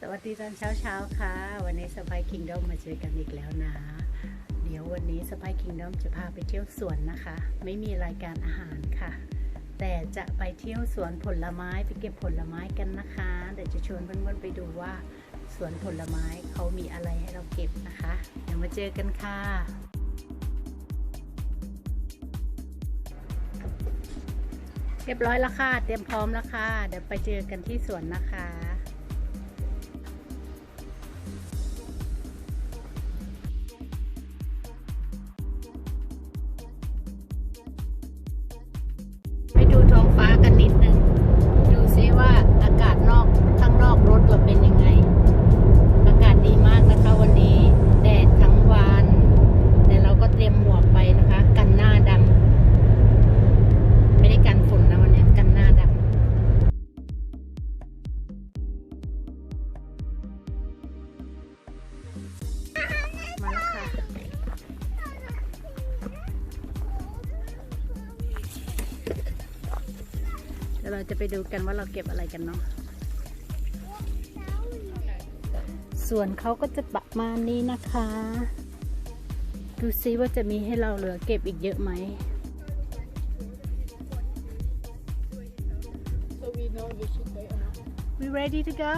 สวัสดีตอนเช้าเช้าๆค่ะ วันนี้สไปคิงดอมมาเจอกันอีกแล้วนะ เดี๋ยววันนี้สไปคิงดอมจะพาไปเที่ยวสวนนะคะ ไม่มีรายการอาหารค่ะ แต่จะไปเที่ยวสวนผลไม้ไปเก็บผลไม้กันนะคะเดี๋ยวจะชวนเพื่อนๆไปดูว่าสวนผลไม้เขามีอะไรให้เราเก็บนะคะ เดี๋ยวมาเจอกันค่ะเรียบร้อยแล้วค่ะ เตรียมพร้อมแล้วค่ะ เดี๋ยวไปเจอกันที่สวนนะคะ ดี๋ยวเราจะไปดูกันว่าเราเก็บอะไรกันเนาะส่วนเขาก็จะประมาณนี้นะคะ ดูซิว่าจะมีให้เราเหลือเก็บอีกเยอะไหม So we know you should wait or not. We ready to go?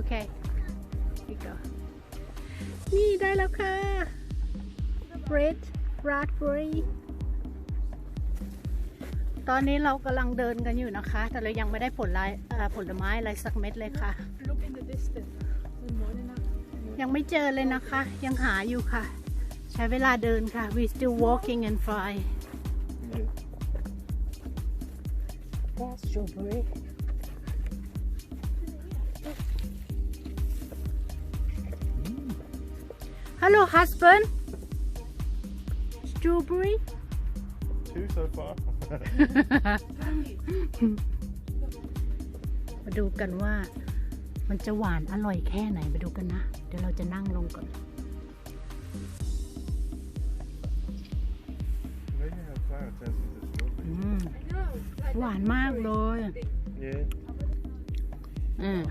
Okay. We go. นี่ได้แล้วค่ะ Red Raspberry ตอนนี้เรากำลังเดินกันอยู่นะคะ แต่เรายังไม่ได้ผลไม้เอ่อผลไม้อะไรสักเม็ดเลยค่ะ Look in the distance. The morning now. ยังไม่เจอเลยนะคะ ยังหาอยู่ค่ะ ใช้เวลาเดินค่ะ we still walking and fly that's strawberry hello husband strawberry Two so far. มาดูกันว่ามันจะหวานอร่อยแค่ไหนมาดูกันนะ เดี๋ยวเราจะนั่งลงก่อน Maybe how far it turns into strawberry. อืมหวานมากเลย Yeah. อืม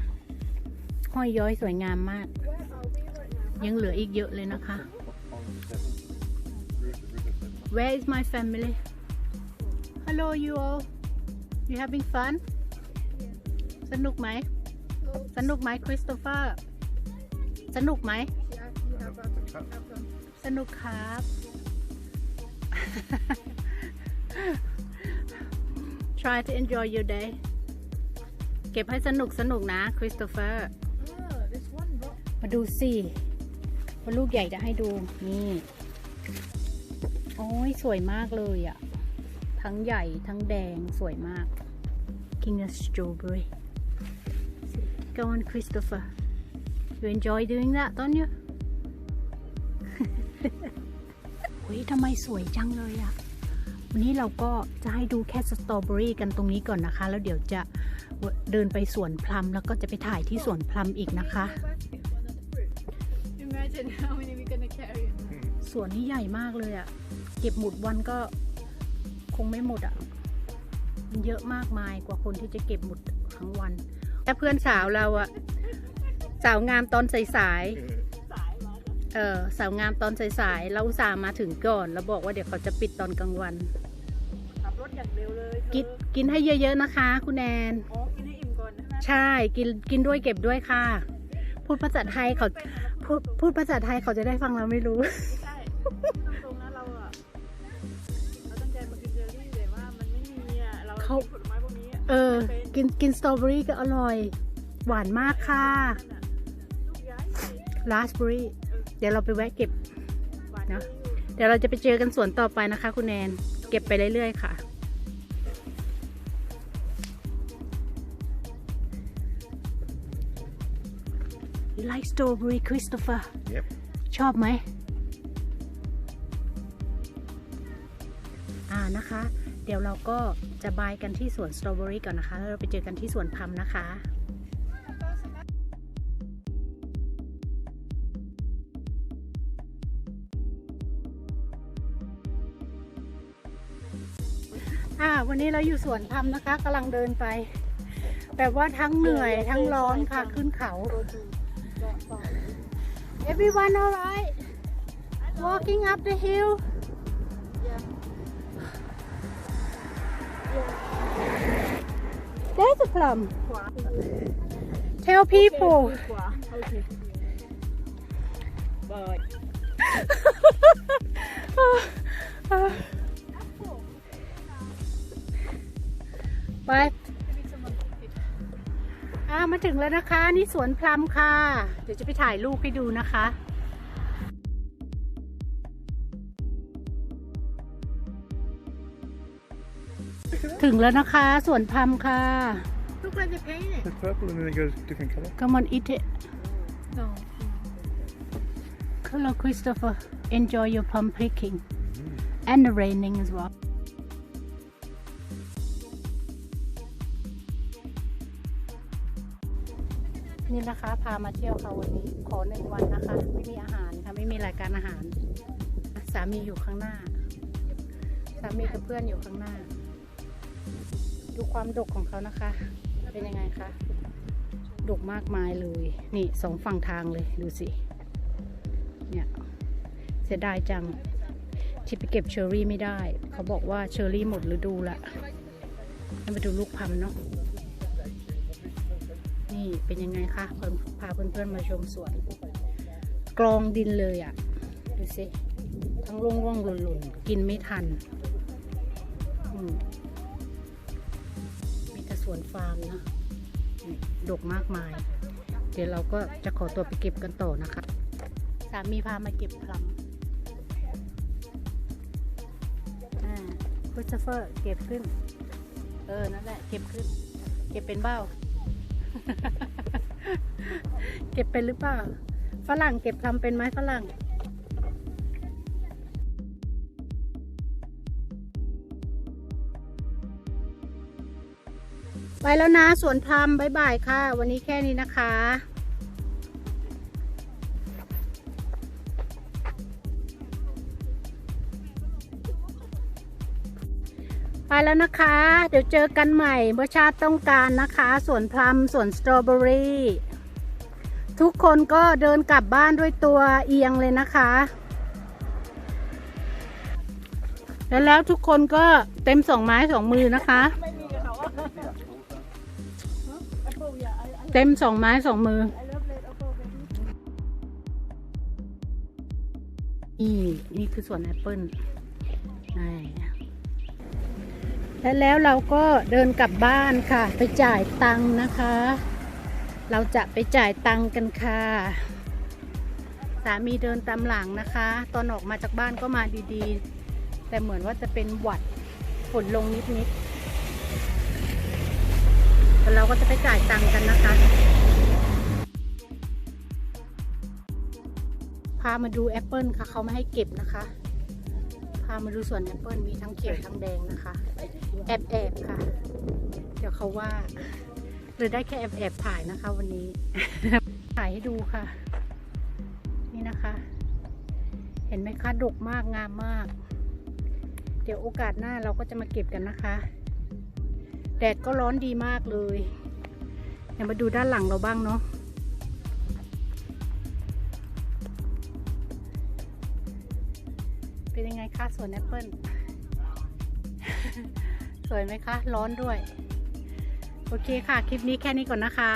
ห้อยย้อยสวยงามมาก Where are we right now? ยังเหลืออีกเยอะเลยนะคะ On the seven. River, river seven. Where is my family Hello you all you having fun สนุกไหม สนุกไหมคริสโตเฟอร์ สนุกไหม Yeah, you have a have some. สนุกครับ Try to enjoy your day เก็บให้สนุกสนุกนะคริสโตเฟอร์ Oh, this one rock. มาดูสิว่าลูกใหญ่จะให้ดู นี่ โอ้ยสวยมากเลยอะ่ะ ทั้งใหญ่ทั้งแดงสวยมาก King of Strawberry Go on Christopher You enjoy doing that don't you เฮ้ยทำไมสวยจังเลยอะวันนี้เราก็จะให้ดูแค่สตรอเบอรี่กันตรงนี้ก่อนนะคะ แล้วเดี๋ยวจะเดินไปสวนพลัมแล้วก็จะไปถ่ายที่สวนพลัมอีกนะคะ Imagine how many we're gonna carry. สวนนี้ใหญ่มากเลยอะ่ะเก็บหมุดวันก็ค งไม่หมดอะ่ะมันเยอะมากมายกว่าคนที่จะเก็บหมุดทั้งวันแต่เพื่อนสาวเราอะสาวงามตอนสายๆเออสาวงามตอนสายๆเราอุตส่าห์มาถึงก่อน แล้วบอกว่าเดี๋ยวเขาจะปิดตอนกลางวันขับรถอย่างเร็วเลยเธอกินกินให้เยอะๆนะคะ คุณแอนอ๋อกินให้อิ่มก่อนใช่ไหมใช่กินกินด้วยเก็บด้วยค่ะ พูดภาษาไทยเขาพูดพูดภาษาไทยเขาจะได้ฟังเราไม่รู้ เราเขากินผลไม้พวกนี้อะเออ กินกินสตรอเบอรี่ก็อร่อย หวานมากค่ะนั่นน่ะลูกย้ายใหญ่ราสเบอรี่เดี๋ยวเราไปแวะเก็บหวานเนอะดีอยู่เดี๋ยวเราจะไปเจอกันสวนต่อไปนะคะ คุณแนน เก็บไปเรื่อยๆค่ะ You like strawberry Christopher Yep. ชอบไหม อ่านะคะเดี๋ยวเราก็จะบายกันที่สวนสตรอเบอรี่ก่อนนะคะแล้วเราไปเจอกันที่สวนพัมนะคะอ่าวันนี้เราอยู่สวนพัมนะคะกำลังเดินไป แบบว่าทั้งเหนื่อยทั้งร้อนค่ะขึ้นเขา Everyone alright walking up the hill There's a plum Tell people ขวาโอเคบอยไปอ่ามาถึงแล้วนะคะ นี่สวนพลัมค่ะ เดี๋ยวจะไปถ่ายรูปให้ดูนะคะ ถึงแล้วนะคะ สวนพลัมค่ะ Look like they painted It's purple and then it goes different colour. Come on eat it No Hello Christopher enjoy your plum picking and the raining as well นี่นะคะ พามาเที่ยวค่ะวันนี้ ขอหนึ่งวันนะคะ ไม่มีอาหารค่ะ ไม่มีรายการอาหาร สามีอยู่ข้างหน้า สามีกับเพื่อนอยู่ข้างหน้า ดูความดกของเขานะคะ เป็นยังไงคะ ดกมากมายเลย นี่สองฝั่งทางเลยดูสิ เนี่ย เสียดายจัง ที่ไปเก็บเชอร์รี่ไม่ได้ เขาบอกว่าเชอร์รี่หมดฤดูละแล้วมาดูลูกพัมเนาะ นี่เป็นยังไงคะเพื่อนพาเพื่อนๆมาชมสวน กรองดินเลยอะ่ะ ดูสิ ทั้งร่วงๆหล่นๆ กินไม่ทัน อืม สวนฟาร์มนะนี่ดกมากมาย เดี๋ยวเราก็จะขอตัวไปเก็บกันต่อนะคะ สามีพามาเก็บพลัมอ่าคริสโตเฟอร์เก็บขึ้น เออ นั่นแหละ เก็บขึ้น เก็บเป็นเบ้า เก็บเป็นหรือเปล่า ฝรั่งเก็บพลัมเป็นไหมฝรั่ง ไปแล้วนะสวนพลัมบายบายค่ะ วันนี้แค่นี้นะคะไปแล้วนะคะ เดี๋ยวเจอกันใหม่เมื่อชาติต้องการนะคะ สวนพลัมสวนสตรอเบอรี่ทุกคนก็เดินกลับบ้านด้วยตัวเอียงเลยนะคะ แล้วแล้วทุกคนก็เต็มสองไม้สองมือนะคะไม่มีกับเขาอะ เต็มสองไม้สองมือนี่นี่คือสวนแอปเปิ้ลและแล้วเราก็เดินกลับบ้านค่ะ ไปจ่ายตังค์นะคะ เราจะไปจ่ายตังค์กันค่ะ สามีเดินตามหลังนะคะ ตอนออกมาจากบ้านก็มาดีๆ แต่เหมือนว่าจะเป็นหวัดฝนลงนิดๆ เราก็จะไปจ่ายตังค์กันนะคะ พามาดูแอปเปิลค่ะ เขาไม่ให้เก็บนะคะ พามาดูสวนแอปเปิลมีทั้งเขียวทั้งแดงนะคะ แอบแอบค่ะ เดี๋ยวเขาว่าเลยได้แค่แอบแอบถ่ายนะคะ วันนี้ ถ่ายให้ดูค่ะ นี่นะคะ เห็นไหมคะดกมากงามมาก เดี๋ยวโอกาสหน้าเราก็จะมาเก็บกันนะคะ แดดก็ร้อนดีมากเลยเดี๋ยวมาดูด้านหลังเราบ้างเนาะเป็นยังไงคะสวนแอปเปิลสวยไหมคะ ร้อนด้วย โอเคค่ะ คลิปนี้แค่นี้ก่อนนะคะ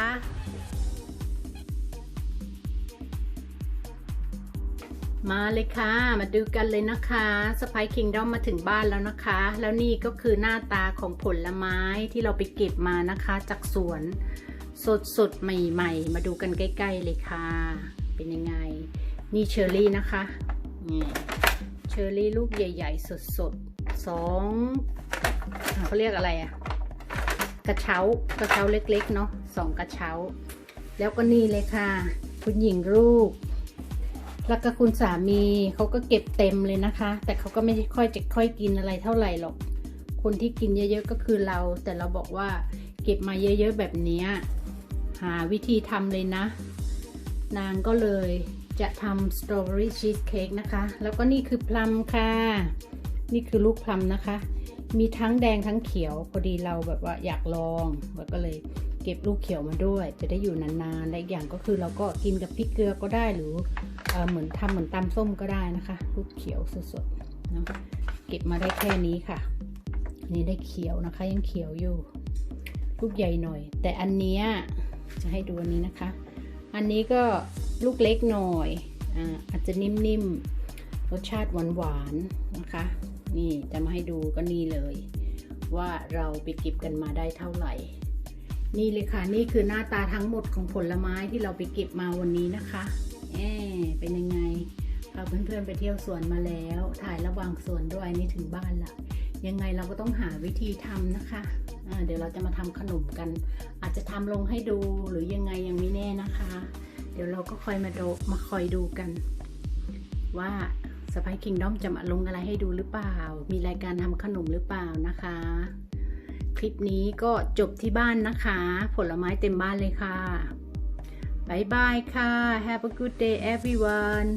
มาเลยค่ะ มาดูกันเลยนะคะสไปคิงดอมมาถึงบ้านแล้วนะคะ แล้วนี่ก็คือหน้าตาของผลไม้ที่เราไปเก็บมานะคะ จากสวนสดสดใหม่ ๆ มาดูกันใกล้ ๆ เลยค่ะ เป็นยังไง นี่เชอร์รี่นะคะนี่เชอร์รี่ลูกใหญ่ ๆ สดๆสองเขาเรียกอะไรอะกระเช้ากระเช้าเล็ก ๆ เนาะสองกระเช้า แล้วก็นี่เลยค่ะ คุณหญิงลูก แล้วก็คุณสามีเขาก็เก็บเต็มเลยนะคะ แต่เขาก็ไม่ค่อยจะค่อยกินอะไรเท่าไหร่หรอก คนที่กินเยอะๆก็คือเรา แต่เราบอกว่าเก็บมาเยอะๆแบบนี้หาวิธีทำเลยนะ นางก็เลยจะทำสตรอเบอรี่ชีสเค้กนะคะ แล้วก็นี่คือพลัมค่ะ นี่คือลูกพลัมนะคะ มีทั้งแดงทั้งเขียว พอดีเราแบบว่าอยากลอง แล้วก็เลย เก็บลูกเขียวมาด้วย จะได้อยู่นานๆและอีกอย่างก็คือเราก็กินกับพริกเกลือก็ได้หรือเอเหมือนทำเหมือนตำส้มก็ได้นะคะ ลูกเขียวสดๆเนาะเก็บมาได้แค่นี้ค่ะ นี่ได้เขียวนะคะ ยังเขียวอยู่ ลูกใหญ่หน่อย แต่อันเนี้ยจะให้ดูอันนี้นะคะ อันนี้ก็ลูกเล็กหน่อยอ่าอาจจะนิ่มๆรสชาติหวานๆนะคะ นี่จะมาให้ดูก็นี่เลย ว่าเราไปเก็บกันมาได้เท่าไหร่ นี่เลยค่ะ นี่คือหน้าตาทั้งหมดของผลไม้ที่เราไปเก็บมาวันนี้นะคะแอบเป็นยังไงพาเพื่อนๆไปเที่ยวสวนมาแล้ว ถ่ายระหว่างสวนด้วยนี่ถึงบ้านละยังไงเราก็ต้องหาวิธีทำนะคะเดี๋ยวเราจะมาทำขนมกัน อาจจะทำลงให้ดูหรือยังไงยังไม่แน่นะคะ เดี๋ยวเราก็คอยมาดูมาคอยดูกัน ว่าสไปคิงด้อมจะมาลงอะไรให้ดูหรือเปล่า มีรายการทำขนมหรือเปล่านะคะ คลิปนี้ก็จบที่บ้านนะคะ ผลไม้เต็มบ้านเลยค่ะบายบายค่ะ Have a good day everyone